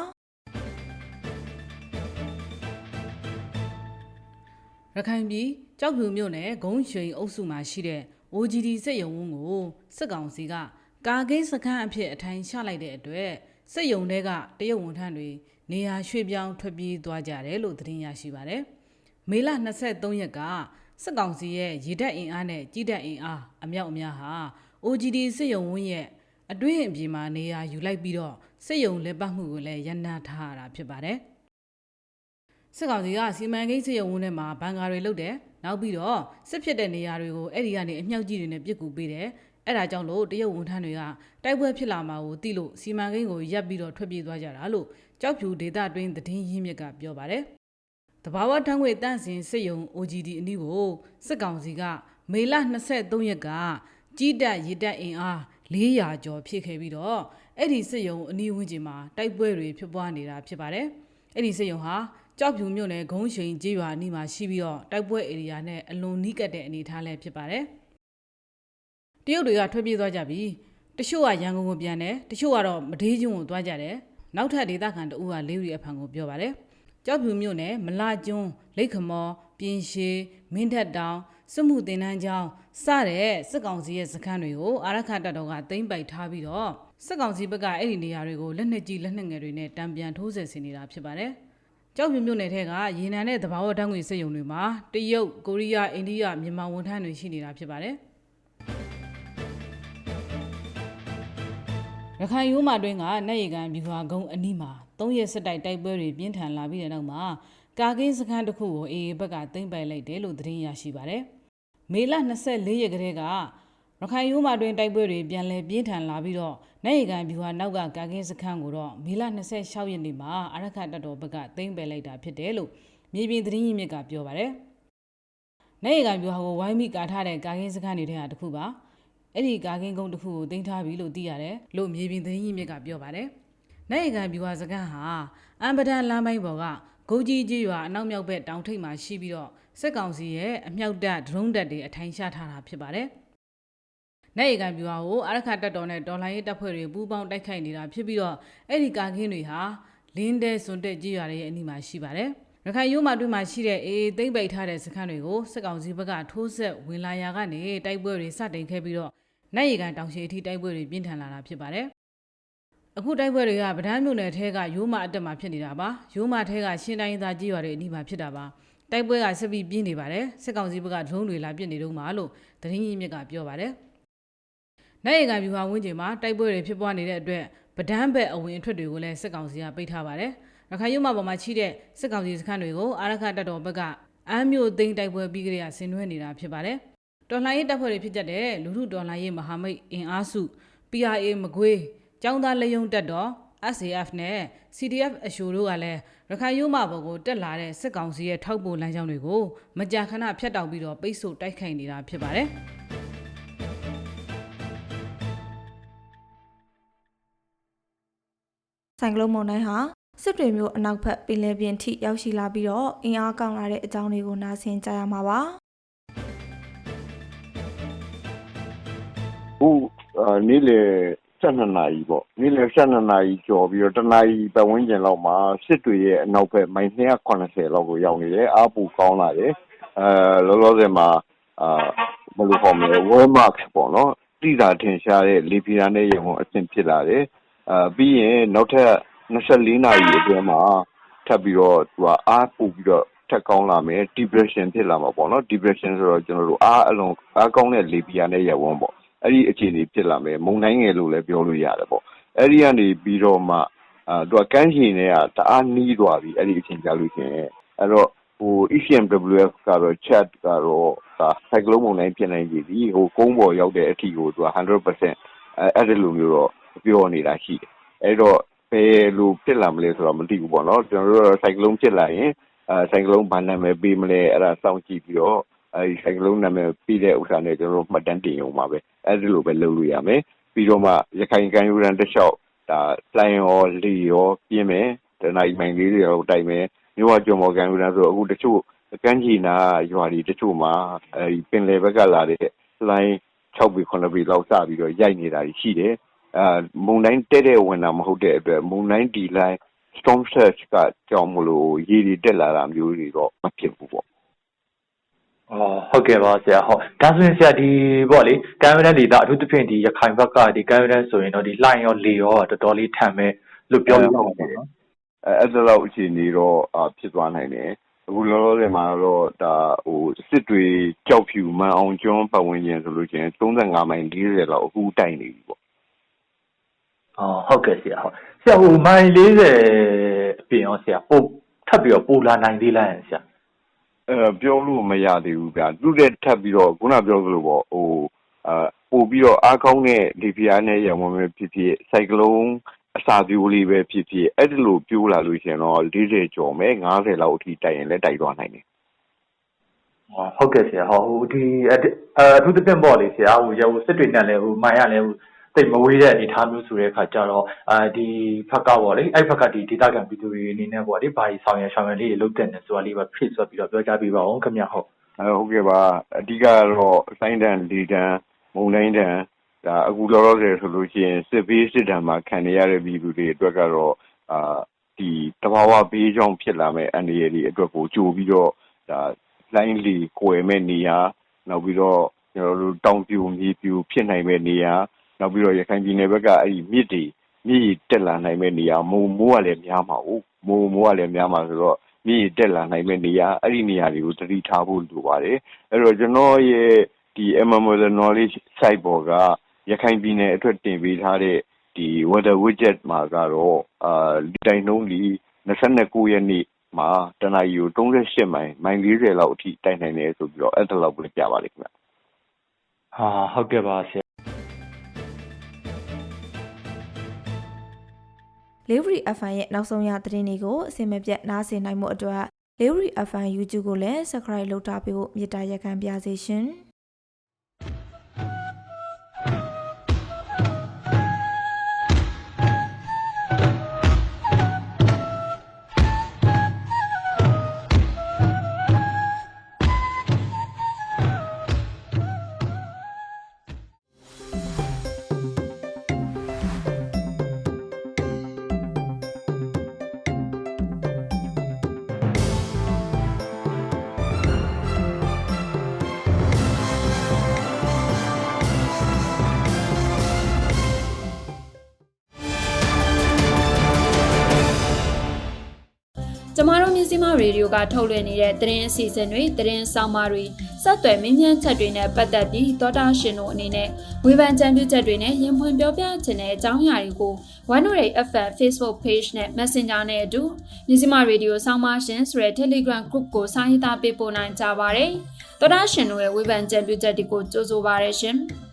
F: ရခိုင်ပြည်ကြောက်ဖြူမြို့နယ်ဂုံးရွှိန်အုပ်စုမှာရှိတဲ့ OGD စစ်ရုံဝန်းကိုစစ်ကောင်စီကကာကင်းစခန်းအဖြစ်အထိုင်ချလိုက်တဲ့အတွက်စစ်ရုံတွေကတရုတ်ဝန်ထမ်းတွေ နေရာရွှေ့ပြောင်းထွက်ပြေးသွားကြတယ်လို့သတင်းရရှိပါတယ်။မေလ23ရက်ကစစ်ကောင်စီရဲ့ရေတပ်အင်အားနဲ့ကြီးတပ်အင်အားအမြောက်အများဟာ OGD စစ်ရုံဝန်းရဲ့အတွင်းအပြင်မှာနေရာယူလိုက်ပြီးတော့စစ်ရုံလက်ပတ်မှုကိုလည်းရန်နာထားရတာဖြစ်ပါတယ်။စစ်ကောင်စီကစီမံကိန်းစစ်ရုံဝန်းထဲမှာဘန်ကာတွေလုတ်တယ်နောက်ပြီးတော့စစ်ဖြစ်တဲ့နေရာတွေကိုအဲ့ဒီကနေအမြောက်ကြီးတွေနဲ့ပြစ်ကူပေးတယ် အဲ့ဒါကြောင့်လို့တရုတ်ဝန်ထမ်းတွေကတိုက်ပွဲဖြစ်လာမှာကိုသိလို့စီမံကိန်းကိုရပ်ပြီးတော့ထွက်ပြေးသွားကြတာလို့ကြောက်ဖြူဒေတာတွင်းသတင်းရင်းမြစ်ကပြောပါတယ်တဘာဝတန်းငွေတန့်စင်စစ်ရုံ OGD အနည်းကိုစစ်ကောင်စီကမေလ23ရက်ကကြီးတက်ရစ်တက်အင်အား400ကျော်ဖြစ်ခဲ့ပြီးတော့အဲ့ဒီစစ်ရုံအနီးဝန်းကျင်မှာတိုက်ပွဲတွေဖြစ်ပွားနေတာဖြစ်ပါတယ်အဲ့ဒီစစ်ရုံဟာကြောက်ဖြူမြို့နယ်ဂုံးရှိန်ကျေးရွာအနီးမှာရှိပြီးတော့တိုက်ပွဲဧရိယာနဲ့အလွန်နီးကပ်တဲ့အနေအထားလည်းဖြစ်ပါတယ် တရုတ်တွေကထွက်ပြေးသွားကြပြီတချို့ကရန်ကုန်ကိုပြန်တယ်တချို့ကတော့မဒေးကျွန်းကိုသွားကြတယ်နောက်ထပ်ဒေသခံတအူးကလေးရီအဖန်ကိုပြောပါတယ်ကြောက်ဖြူမြို့နယ်မလာကျွန်းလိတ်ခမော်ပြင်ရှည်မင်းထက်တောင်စစ်မှုတင်တန်းကျောင်းစတဲ့စစ်ကောင်စီရဲ့စခန်းတွေကိုအာရခတပ်တော်ကသိမ်းပိုက်ထားပြီးတော့စစ်ကောင်စီဘက်ကအဲ့ဒီနေရာတွေကိုလက်နက်ကြီးလက်နက်ငယ်တွေနဲ့တံပြန်ထိုးဆယ်ဆင်နေတာဖြစ်ပါတယ်။ကြောက်ဖြူမြို့နယ်ထဲကရေနံနဲ့တဘာဝတန်းငွေစစ်ရုံတွေမှာတရုတ်ကိုရီးယားအိန္ဒိယမြန်မာဝန်ထမ်းတွေရှိနေတာဖြစ်ပါတယ်။ ရခိုင်ရိုးမာတွင်းကနိုင်ရီကန်ဘီခွာကုန်းအနီးမှာ၃ရက်စစ်တိုက်တိုက်ပွဲတွေပြင်းထန်လာပြီးတဲ့နောက်မှာကာကင်းစခန်းတစ်ခုကိုအေအေဘက်ကသိမ်းပိုက်လိုက်တယ်လို့သတင်းရရှိပါတယ်။မေလ24ရက်ကလေးကရခိုင်ရိုးမာတွင်တိုက်ပွဲတွေပြန်လည်ပြင်းထန်လာပြီးတော့နိုင်ရီကန်ဘီခွာနောက်ကကာကင်းစခန်းကိုတော့မေလ26ရက်နေ့မှာအရခတ်တပ်တော်ဘက်ကသိမ်းပယ်လိုက်တာဖြစ်တယ်လို့မြေပြင်သတင်းရင်းမြစ်ကပြောပါတယ်။နိုင်ရီကန်ဘီခွာကိုဝိုင်းမိကာထားတဲ့ကာကင်းစခန်းတွေထဲဟာတစ်ခုပါ။ အဲ့ဒီကာကင်းကုန်းတစ်ခုကိုတင်ထားပြီလို့သိရတယ်လို့မြေပြင်သတင်းရင်းမြစ်ကပြောပါတယ်။နိုင်ရီကန်ဘီခွာစခန်းဟာအမ်ပဒန်လမ်းပိုင်းပေါ်ကဂုတ်ကြီးကြီးရွာအနောက်မြောက်ဘက်တောင်ထိပ်မှာရှိပြီးတော့စစ်ကောင်စီရဲ့အမြောက်တပ်ဒရုန်းတပ်တွေအထိုင်ချထားတာဖြစ်ပါတယ်။နိုင်ရီကန်ပြူဟာကိုအရခတပ်တော်နဲ့ဒေါ်လာရေးတပ်ဖွဲ့တွေပူးပေါင်းတိုက်ခိုက်နေတာဖြစ်ပြီးတော့အဲ့ဒီကာကင်းတွေဟာလင်းတဲစွန်တက်ကြီးရွာတွေရဲ့အနီးမှာရှိပါတယ်။ ရခိုင်ရိုးမာတွင်းမှာရှိတဲ့အေးသိမ့်ပိတ်ထားတဲ့စခန်းတွေကိုစစ်ကောင်စီဘက်ကထိုးဆက်ဝင်လာရာကနေတိုက်ပွဲတွေစတင်ခဲ့ပြီးတော့နိုင်ရီကန်တောင်ရှိအထိတိုက်ပွဲတွေပြင်းထန်လာတာဖြစ်ပါတယ်။အခုတိုက်ပွဲတွေကဗဒန်းမြို့နယ်ထဲကရိုးမအတက်မှာဖြစ်နေတာပါရိုးမထဲကရှင်းတိုင်းသားကြီးရွာတွေအနီးမှာဖြစ်တာပါတိုက်ပွဲကဆက်ပြီးပြင်းနေပါတယ်စစ်ကောင်စီဘက်ကဒရုန်းတွေလာပစ်နေတော့မှလို့သတင်းရင်းမြစ်ကပြောပါတယ်နိုင်ရကန်ဗျူဟာဝင်းကျင်မှာတိုက်ပွဲတွေဖြစ်ပွားနေတဲ့အတွက်ဗဒန်းဘက်အဝင်အထွက်တွေကိုလည်းစစ်ကောင်စီကပိတ်ထားပါတယ် ရခိုင်ရုံမပေါ်မှာရှိတဲ့စစ်ကောင်စီစခန်းတွေကိုအာရခတပ်တော်ဘက်ကအမ်းမြို့သိမ်းတိုက်ပွဲပြီးကြရဆင်နွှဲနေတာဖြစ်ပါတယ်တော်လှန်ရေးတပ်ဖွဲ့တွေဖြစ်တဲ့လူထုတော်လှန်ရေးမဟာမိတ်အင်အားစု PRA မကွေးចောင်းသားလယုံတက်တော် SAF နဲ့ CDF အရှိုတို့ကလည်းရခိုင်ရိုးမဘော်ကိုတက်လာတဲ့စစ်ကောင်စီရဲ့ထောက်ပို့လမ်းကြောင်းတွေကိုမကြာခဏဖျက်တောက်ပြီးတော့ပိတ်ဆို့တိုက်ခိုက်နေတာဖြစ်ပါတယ်။
E: ဆိုင်ကလုန်းမုန်တိုင်းဟာ စစ်တွေမျိုးအနောက်ဘက်ပင်လယ်ပြင်ထိရောက်ရှိလာပြီးတော့အင်အားကောင်းလာတဲ့အကြောင်းတွေကိုနားဆင်ကြရမှာပါ
G: ခုအာနေ့လေ12နာရီပေါ့နေ့လေ12နာရီကျော်ပြီးတော့တနာရီပတ်ဝန်းကျင်လောက်မှာစစ်တွေရဲ့အနောက်ဘက်မိုင်280လောက်ကိုရောက်နေတယ်အားပူကောင်းလာတယ်အဲလောလောဆယ်မှာအာဘယ်လိုခေါ်မလဲ wellmark ပေါ့နော်တိတာထင်ရှားတဲ့လေပြင်းနဲ့ရုံအဆင့်ဖြစ်လာတယ်အာပြီးရင်နောက်ထပ် 24နာရီအတွင်းမှာထပ်ပြီးတော့သူကအားပူပြီးတော့ထက်ကောင်းလာမယ် depression ဖြစ်လာမှာပေါ့နော် depression ဆိုတော့ကျွန်တော်တို့အားအလုံးအားကောင်းတဲ့လေပြင်းနဲ့ရုံပေါ့အဲ့ဒီအခြေအနေဖြစ်လာမယ်မုံတိုင်းငယ်လို့လည်းပြောလို့ရတယ်ပေါ့အဲ့ဒီကနေပြီးတော့မှအာသူကကန်းချင်တွေကတအားနီးသွားပြီအဲ့ဒီအချိန်ကြာလို့ရှိရင်အဲ့တော့ဟို ECMWF ကတော့ chat ကတော့ဒါဆိုင်ကလုန်းမုန်တိုင်းဖြစ်နိုင်ကြပြီဟိုကုန်းပေါ်ရောက်တဲ့အထိကိုသူက100%အဲအဲ့ဒီလိုမျိုးတော့ပြောနေတာရှိတယ်အဲ့တော့ ဘယ်လိုဖြစ်လာမလဲဆိုတော့မသိဘူးပေါ့နော် ကျွန်တော်တို့စိုက်ကလုံးဖြစ်လာရင်အဲစိုက်ကလုံးဘာနာမည်ပေးမလဲ အဲ့ဒါစောင့်ကြည့်ပြီးတော့ အဲဒီစိုက်ကလုံးနာမည်ပြီးတဲ့ဥစ္စာနဲ့ ကျွန်တော်တို့ မှတ်တမ်းတင်ရုံပါပဲ အဲ့ဒီလိုပဲ လုပ်လို့ရမယ် ပြီးတော့မှ ရခိုင်ကံယူရန်တစ်လျှောက်ဒါလိုင်းရောလီရော ပြင်းမယ် တနအီမိုင်လေးတွေရောတိုက်မယ် မြို့ဝကြုံမော်ကံယူရန်ဆိုအခုတချို့ကန်းချီနာရွာတွေတချို့မှာအဲဒီပင်လယ်ဘက်ကလာတဲ့လိုင်း6ပြီ9ပြီလောက် စပြီးတော့ ရိုက်နေတာရှိတယ်အဲ မုန်တိုင်းတဲ့တဲ့ဝင်တာ မဟုတ်တဲ့အတွက် မုန်တိုင်းဒီလိုင်း storm surge ကကြောင့်မလို့ ရေတွေတက်လာတာမျိုးတွေတော့ မဖြစ်ဘူးပေါ့
H: အော်ဟုတ်ကဲ့ပါဆရာဟုတ်ဒါဆိုရင်ဆရာဒီပေါ့လေကမ်းရိုးတန်းဒေသ အထူးသဖြင့်ဒီရခိုင်ဘက်ကဒီကမ်းရိုးတန်းဆိုရင်တော့ဒီလှိုင်းရော လေရော တော်တော်လေးထန်မဲ့လို့ ပြောလို့ရပါတယ်နော်
G: အဲအဲ့ဒါလောက် အခြေအနေတော့အာဖြစ်သွားနိုင်တယ် အခုလောလောဆယ်မှာတော့ဒါဟိုစစ်တွေကြောက်ဖြူမန်အောင်ကျွန်း ပတ်ဝန်းကျင်ဆိုလို့ချင်း35မိုင်40လောက် အခု တိုက်နေပြီပေါ့
H: အော်ဟုတ်ကဲ့ဆရာဟုတ်ဆရာဟိုမိုင်40အပြင်ရောဆရာပို့ထပ်ပြီးတော့ပို့လာနိုင်သေးလားဆရာ
G: အဲပြောလို့မရသေးဘူးဗျာသူတဲ့ထပ်ပြီးတော့ခုနပြောသလိုပေါ့ဟိုအာပို့ပြီးတော့အားကောင်းတဲ့ဒီဖီယာနဲ့ရံဝင်ပဲဖြစ်ဖြစ်စိုက်ကလုံးအစာပြိုးလေးပဲဖြစ်ဖြစ်အဲ့ဒီလိုပြိုးလာလို့ရှိရင်တော့40ကျော်မယ်90လောက်အထိတိုက်ရင်လည်းတိုက်သွားနိုင်တယ်
H: အော်ဟုတ်ကဲ့ဆရာဟုတ်ဟိုဒီအတအထူးသဖြင့်ပေါ့လေဆရာဟိုရဟိုစစ်တွေနဲ့လည်းဟိုမိုင်ရလည်းဟို တိတ်မဝေးတဲ့အနေအထားမျိုးဆိုတဲ့အခါကျတော့အာဒီဖက်ကပေါ့လေအဲ့ဖက်ကဒီဒေတာကန်ပြည်သူတွေအနေနဲ့ပေါ့လေဘာကြီးဆောင်ရဆောင်ရလေးတွေလုပ်တဲ့နေဆိုတာလေးပါဖြစ်ဆိုပြီးတော့ပြောကြပြပါအောင်ခင်ဗျဟုတ်
G: အဲဟုတ်ကဲ့ပါအဓိကတော့စိုင်းတန်ဒီတန်မုံတိုင်းတန်ဒါအခုလောလောဆယ်ဆိုလို့ရှိရင်စစ်ဘေးစစ်တမ်းမှာခံနေရတဲ့ပြည်သူတွေအတွက်ကတော့အာဒီတဘာဝဘေးကြောင့်ဖြစ်လာမဲ့အန္တရာယ်တွေအတွက်ကိုကြိုပြီးတော့ဒါလိုင်းလီကွယ်မဲ့နေရာနောက်ပြီးတော့ကျွန်တော်တို့တောင်ပြူမြေပြူဖြစ်နိုင်မဲ့နေရာ နောက်ပြီးတော့ရခိုင်ပြည်နယ်ဘက်ကအဲ့ဒီမြစ်တွေမြစ်တက်လာနိုင်မဲ့နေရာမိုးမိုးကလည်းများမှာဟုတ်မိုးမိုးကလည်းများမှာဆိုတော့မြင့်တက်လာနိုင်မဲ့နေရာအဲ့ဒီနေရာတွေကိုသတိထားဖို့လိုပါတယ်အဲ့တော့ကျွန်တော်ရဲ့ဒီ MMOL knowledge site ပေါ်ကရခိုင်ပြည်နယ်အတွက်တင်ပေးထားတဲ့ဒီ weather widget မှာကတော့အာဒီတိုင်းနှုံးလီ29ရက်နေ့မှာတနအီကို38မိုင်မိုင်40လောက်အထိတိုက်နိုင်တယ်ဆိုပြီးတော့အဲ့ဒါလောက်ပဲပြပါလိမ့်ခင်ဗျ
H: ဟာဟုတ်ကဲ့ပါဆရာ
E: လေးဝရီ FM ရဲ့နောက်ဆုံးရသတင်းတွေကိုအစင်မပြတ်နားဆင်နိုင်မှုအတွက်လေးဝရီ FM YouTube ကိုလည်း Subscribe လုပ်ထားပေးဖို့မေတ္တာရက်ခံပါစေရှင်။။
A: စည်းမရေဒီယိုကထုတ်လွှင့်နေတဲ့သတင်းအစီအစဉ်တွေသတင်းဆောင်မတွေစက်သွယ်မင်းမြန်းချက်တွေနဲ့ပတ်သက်ပြီးသောတာရှင်တို့အနေနဲ့ဝေဖန်ကြံပြုချက်တွေနဲ့ရင်ဖွင့်ပြောပြခြင်းတဲ့အကြောင်းအရာတွေကို108 FM Facebook Page နဲ့ Messenger နဲ့အတူမြစည်းမရေဒီယိုဆောင်းပါရှင်ဆိုတဲ့ Telegram Group ကိုစာရေးသားပေးပို့နိုင်ကြပါတယ်။သောတာရှင်တို့ရဲ့ဝေဖန်ကြံပြုချက်တွေကိုကြိုဆိုပါရရှင်။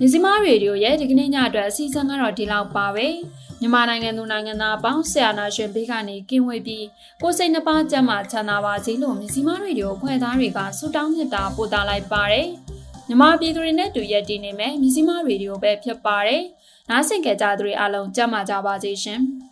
A: မြစည်းမရေဒီယိုရဲ့ဒီကနေ့ညအတွက်အစီအစဉ်ကတော့ဒီလောက်ပါပဲ။မြန်မာနိုင်ငံသူနိုင်ငံသားအပေါင်းဆရာနာရှင်ဘေးကနေကင်းဝေးပြီးကိုယ်စိတ်နှပါကြမ်းမှချမ်းသာပါစေလို့မြစီမားရေဒီယိုဖွဲ့သားတွေကဆုတောင်းမြတ်တာပို့သလိုက်ပါတယ်။မြန်မာပြည်သူတွေနဲ့တူရက်တည်နေမယ်မြစီမားရေဒီယိုပဲဖြစ်ပါတယ်။နားဆင်ကြကြသူတွေအားလုံးကြမ်းမှကြပါစေရှင်။